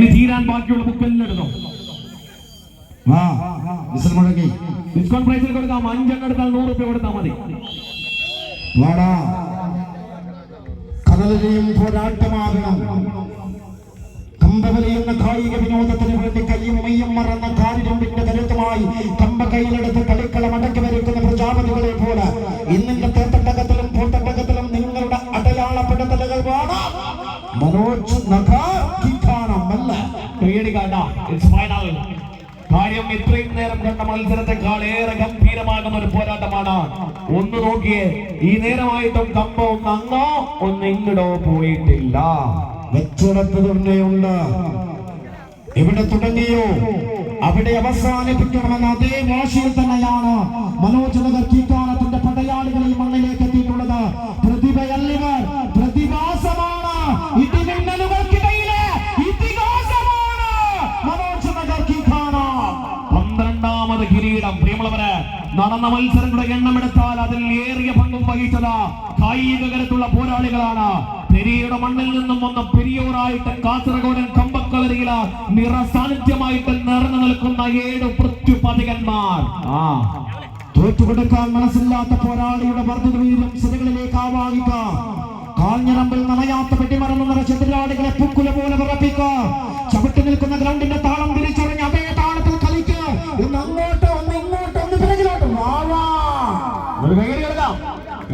ഇനി തീരാൻ ബാക്കിയുള്ള ബുക്കെല്ലാം എടുത്തോ? വാ വിസിൽ മുഴങ്ങി ഡിസ്കൗണ്ട് പ്രൈസിൽ കൊടുക്കാം. അഞ്ചെണ്ണം എടുത്താൽ നൂറ് രൂപ കൊടുത്താൽ മതി. വാടാ. കടലിലെയും പോരാട്ടമാകണം. കമ്പവലിയുന്ന കായിക വിനോദത്തിന് വേണ്ടി കയ്യും മെയ്യും മറന്ന കാലിരമ്പിന്റെ കരുത്തുമായി കമ്പ കയ്യിലെടുത്ത് കളിക്കളം അടക്കി വരയ്ക്കുന്ന പ്രജാപതികളെ പോലെ ഇന്നിന്റെ തേത്തട്ടകത്തിലും പൂത്തട്ടകത്തിലും നിങ്ങളുടെ അടയാളപ്പെടുത്തലുകൾ വേണം മനോജ് നഖാണം കാര്യം ഇത്രയും നേരം കണ്ട മത്സരത്തെക്കാൾ ഏറെ ഗംഭീരമാകുന്ന ഒരു പോരാട്ടമാണ്. ഒന്ന് നോക്കിയേ ഈ നേരമായിട്ടും കമ്പ ഒന്ന് അങ്ങോ ഒന്ന് ഇങ്ങടോ പോയിട്ടില്ല. വെച്ചിടത്ത് തന്നെയുണ്ട് എവിടെ തുടങ്ങിയോ? അവിടെ അവസാനിപ്പിക്കണമെന്ന അതേ വാശിയിൽ തന്നെയാണ് മനോജ് നഗർ പന്ത്രണ്ടാമത് കിരീടം. പ്രിയമുള്ളവര് നടന്ന മത്സരങ്ങളുടെ എണ്ണം എടുത്താൽ അതിൽ ഏറിയ പങ്കും വഹിച്ചത് കായിക കരത്തുള്ള പോരാളികളാണ്. പെരിയയുടെ മണ്ണിൽ നിന്നും വന്ന പെരിയോറായിട്ട് കാസർഗോഡൻ കമ്പക്കളരിയിൽ നിറ സാന്നിധ്യമായിട്ട് നിറഞ്ഞു നിൽക്കുന്ന ഏഴ് പൃഥ്വിപതികന്മാർ ആ തോറ്റുകൊടുക്കാൻ മനസ്സില്ലാത്ത പോരാളിയുടെ വർദ്ധിത വീര്യം സ്ഥിതികളിലേക്ക് ആവാഹിക്കാം. കാഞ്ഞിറമ്പിൽ നനയാത്ത പെട്ടിമറന്നു നിറച്ച എതിരാളികളെ പുക്കുല പോലെ വിറപ്പിക്കുക.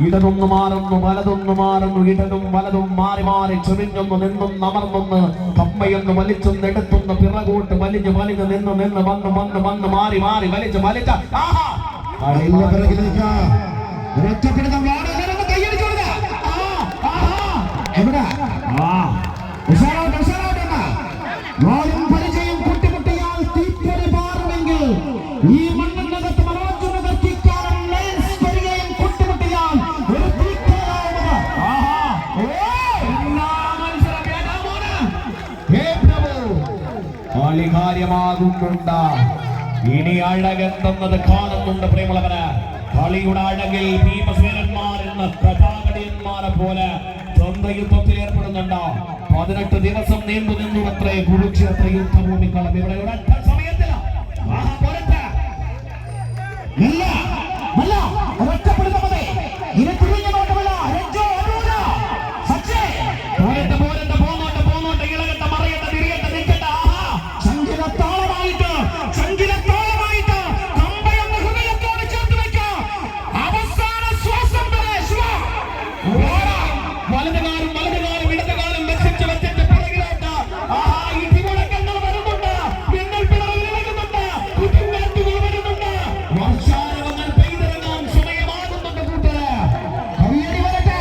ഇടതൊന്ന് മാറുന്നു വലതൊന്ന് മാറുന്നു ഇടതും വലതും മാറി മാറി ചെറിഞ്ഞൊന്ന് നിന്നും നമർന്നൊന്ന് കമ്മയൊന്ന് വലിച്ചൊന്ന് എടുത്തൊന്ന് പിറകോട്ട് വലിഞ്ഞ് വലിഞ്ഞ് നിന്ന് നിന്ന് വന്ന് വന്ന് വന്ന് മാറി മാറി വലിച്ച് വലിച്ച. ആഹാ! കളി കാര്യമാകുന്നുണ്ട് ഇനി അഴകെത്തുന്നത് കാണുന്നുണ്ട് പ്രേമുള്ളവര് കളിയുടെ അഴകിൽ ഭീമസേനന്മാർ എന്ന കഥാകടിയന്മാരെ പോലെ യുദ്ധത്തിൽ ഏർപ്പെടുന്നുണ്ട് പതിനെട്ട് ദിവസം നീണ്ടു നിന്നു അത്രേ കുരുക്ഷേത്ര യുദ്ധഭൂമിക്കളം ഇവിടെ ഒരൊറ്റ സമയത്തിൽ ആഹാ, പോരട്ടെ. മെല്ല, മെല്ല, ഒരൊറ്റപ്പെടുന്ന മതി. ഇനി തിരിഞ്ഞു നോട്ടമില്ല. രഞ്ജു, അനൂര, സച്ചി. വലതുകാലും വലതുകാലും ഇടതുകാലും വെച്ചിട്ട് വെച്ചിട്ട് പുറകിലോട്ട്. ആഹാ ഇടിമുഴക്കങ്ങൾ വരുന്നുണ്ട്. മിന്നൽ പിണറുകൾ ഇളകുന്നുണ്ട് കുറ്റിക്കാറ്റുകൾ വരുന്നുണ്ട്. വർഷാരവങ്ങൾ പെയ്തിറങ്ങാൻ സമയമാകുന്നുണ്ട് കൂട്ടരെ. വരട്ടെ.